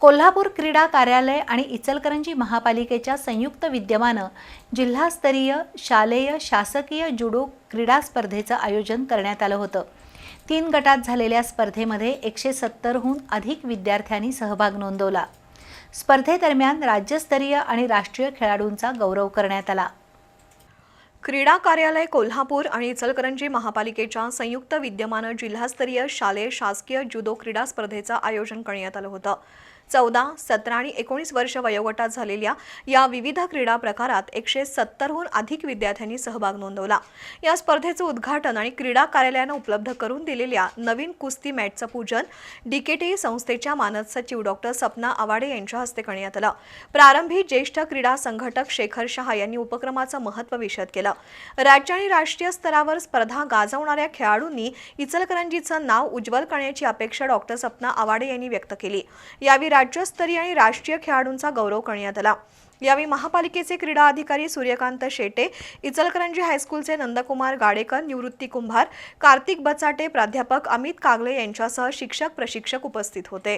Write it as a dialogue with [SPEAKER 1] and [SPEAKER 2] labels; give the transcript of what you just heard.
[SPEAKER 1] कोल्हापूर क्रीडा कार्यालय आणि इचलकरंजी महापालिकेच्या संयुक्त विद्यमानं जिल्हास्तरीय शालेय शासकीय जुडो क्रीडा स्पर्धेचं आयोजन करण्यात आलं होतं. तीन गटात झालेल्या स्पर्धेमध्ये एकशे सत्तरहून अधिक विद्यार्थ्यांनी सहभाग नोंदवला. स्पर्धेदरम्यान राज्यस्तरीय आणि राष्ट्रीय खेळाडूंचा गौरव करण्यात आला.
[SPEAKER 2] क्रीडा कार्यालय कोल्हापूर आणि इचलकरंजी महापालिकेच्या संयुक्त विद्यमानं जिल्हास्तरीय शालेय शासकीय जुदो क्रीडा स्पर्धेचं आयोजन करण्यात आलं होतं. चौदा सतरा आणि एकोणीस वर्ष वयोगटात झालेल्या या विविध क्रीडा प्रकारात एकशे सत्तरहून अधिक विद्यार्थ्यांनी सहभाग नोंदवला. या स्पर्धेचं उद्घाटन आणि क्रीडा कार्यालयानं उपलब्ध करून दिलेल्या नवीन कुस्ती मॅटचं पूजन डीकेटी संस्थेच्या मानद सचिव डॉक्टर सपना आवाडे यांच्या हस्ते करण्यात आलं. प्रारंभी ज्येष्ठ क्रीडा संघटक शेखर शहा यांनी उपक्रमाचं महत्त्व विशद केलं. राज्य आणि राष्ट्रीय स्तरावर स्पर्धा गाजवणाऱ्या खेळाडूंनी इचलकरंजीचं नाव उज्ज्वल करण्याची अपेक्षा डॉक्टर सपना आवाडे यांनी व्यक्त केली. यावेळी राज्यस्तरीय आणि राष्ट्रीय खेळाडूंचा गौरव करण्यात आला. यावेळी महापालिकेचे क्रीडा अधिकारी सूर्यकांत शेटे इचलकरंजी हायस्कूलचे नंदकुमार गाडेकर निवृत्ती कुंभार कार्तिक बचाटे प्राध्यापक अमित कागले यांच्यासह शिक्षक प्रशिक्षक उपस्थित होते.